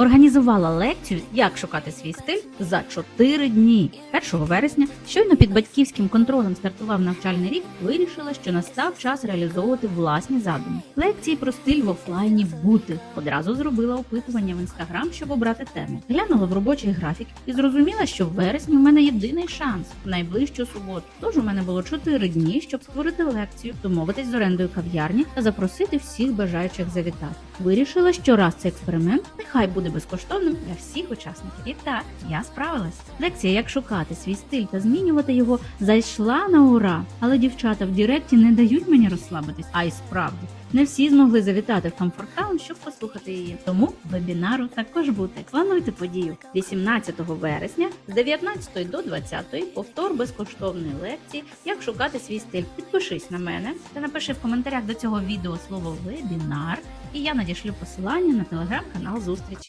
Організувала лекцію Як шукати свій стиль за 4 дні. 1 вересня, щойно під батьківським контролем стартував навчальний рік, вирішила, що настав час реалізовувати власні задуми. Лекції про стиль в офлайні бути. Одразу зробила опитування в інстаграм, щоб обрати тему. Глянула в робочий графік і зрозуміла, що в вересні в мене єдиний шанс в найближчу суботу. Тож у мене було 4 дні, щоб створити лекцію, домовитись з орендою кав'ярні та запросити всіх бажаючих завітати. Вирішила, що раз цей експеримент нехай буде безкоштовним для всіх учасників. І так, я справилась. Лекція, як шукати свій стиль та змінювати його, зайшла на ура. Але дівчата в Діректі не дають мені розслабитись. А й справді. Не всі змогли завітати в Комфорттаун, щоб послухати її. Тому вебінару також бути. Плануйте подію 18 вересня з 19 до 20 повтор безкоштовної лекції, як шукати свій стиль. Підпишись на мене та напиши в коментарях до цього відео слово вебінар, і я надішлю посилання на телеграм-канал зустрічі.